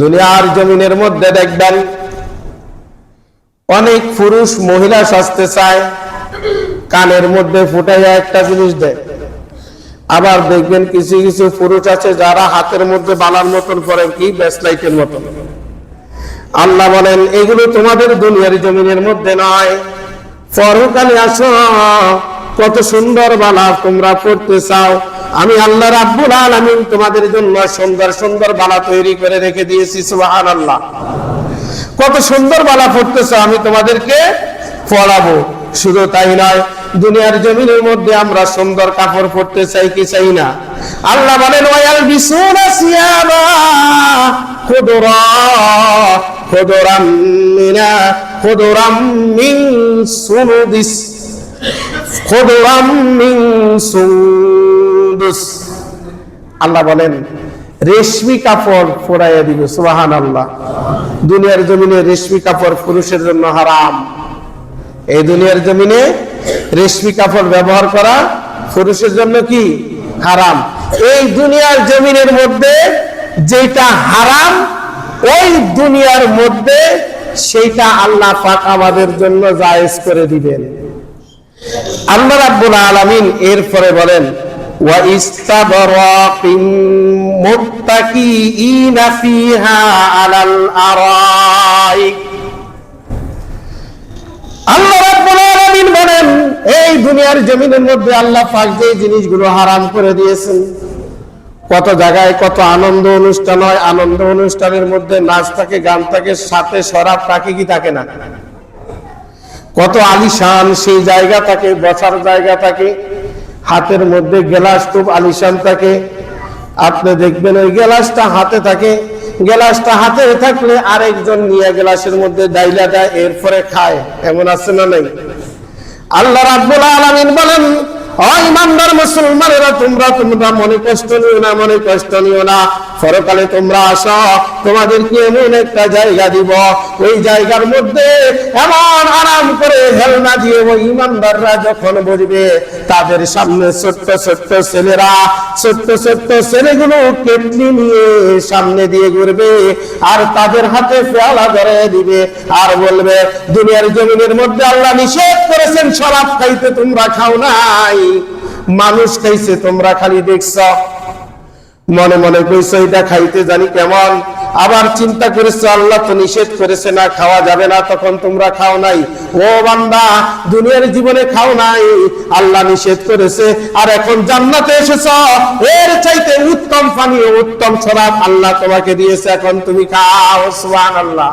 দুনিয়ার জমিনের মধ্যে দেখবেন অনেক পুরুষ মহিলা সাজতে চায়, কানের মধ্যে ফুটাইয়া একটা জিনিস দেয়। আবার দেখবেন কিছু কিছু পুরুষ আছে যারা হাতের মধ্যে বানার মতন করে কি, ব্যাসলাইটের মতন। আল্লাহ বলেন, এগুলো তোমাদের দুনিয়ার জমিনের মধ্যে নয়। পরকালে আসো কত সুন্দর বালা তোমরা পড়তে চাও। আমি আল্লাহ রাব্বুল আলামিন তোমাদের জন্য সুন্দর সুন্দর বালা তৈরি করে রেখে দিয়েছি, সুবহানাল্লাহ। কত সুন্দর বালা পড়তেছ আমি তোমাদেরকে পড়াবো। শুধু তাই নয়, দুনিয়ার জমিনের মধ্যে আমরা সুন্দর কাপড় পরতে চাই কি চাই না? আল্লাহ বলেন, ওয়াল বিসুনা সিয়াবা খুদরা, খুদরাম মিনা, খুদরাম মিন সুনুদিস। আল্লাহ বলেন, রেশমি কাপড় পরাইয়া দিবে সুবাহান আল্লাহ দুনিয়ার জমিনে রেশমি কাপড় পুরুষের জন্য হারাম। এই দুনিয়ার জমিনে রেশমি কাপড় ব্যবহার করা পুরুষের জন্য কি? হারাম। এই দুনিয়ার জমিনের মধ্যে যেটা হারাম, ওই দুনিয়ার মধ্যে সেইটা আল্লাহ পাক আমাদের জন্য জায়েজ করে দিবেন। আল্লাহ রাব্বুল আলামিন এরপরে বলেন, ওয়া মুত্তাকিইনা ফিহা আলাল আরাইক। আল্লাহ রাব্বুল আলামিন বলেন, এই দুনিয়ার জমিনের মধ্যে আল্লাহ পাক যে জিনিসগুলো হারাম করে দিয়েছেন, কত জায়গায় কত আনন্দ অনুষ্ঠান হয়, আনন্দ অনুষ্ঠানের মধ্যে নাচ থাকে, গান থাকে, সাথে শরাব থাকে কি থাকে না? কত আলিশান, সেই জায়গা থাকে, বসার জায়গা থাকে, হাতের মধ্যে গেলাস, খুব আলিশান থাকে। আপনি দেখবেন ওই গেলাসটা হাতে থাকে, গেলাসটা হাতে থাকলে আরেকজন নিয়ে গেলাসের মধ্যে ডাইলা দেয়, এরপরে খায়। এমন আছে না নাই? আল্লাহ রাব্বুল আলামিন বলেন ইমানদার মুসলমানেরা, তোমরা তোমরা মনে কষ্ট নিও না, মনে কষ্ট নিও না। পরকালে তোমরা আসো, তোমাদেরকে এমন একটা জায়গা দিব। ওই জায়গার মধ্যে এমন আরাম করে হেলনা দিয়ে ওই ইমানদাররা যখন বসবে, তাদের সামনে ছোট্ট ছোট্ট ছেলেরা, ছোট্ট ছোট্ট ছেলেগুলো কেটলি নিয়ে সামনে দিয়ে ঘুরবে আর তাদের হাতে পেয়ালা ধরে দিবে আর বলবে, দুনিয়ার জমিনের মধ্যে আল্লাহ নিষেধ করেছেন, শরাব খাইতে তোমরা খাও নাই। মানুষ খাইছে, তোমরা খালি দেখছ। মনে মনে কইছো, এটা খাইতে জানি কেমন? আবার চিন্তা করেছ, আল্লাহ তো নিষেধ করেছে না, খাওয়া যাবে না, তখন তোমরা খাও নাই। ও বান্দা, দুনিয়ার জীবনে খাও নাই। আল্লাহ নিষেধ করেছে, আর এখন জান্নাতে এসেছ। এর চাইতে উত্তম পানি উত্তম শরাব আল্লাহ তোমাকে দিয়েছে, এখন তুমি খাও। সুবহানাল্লাহ।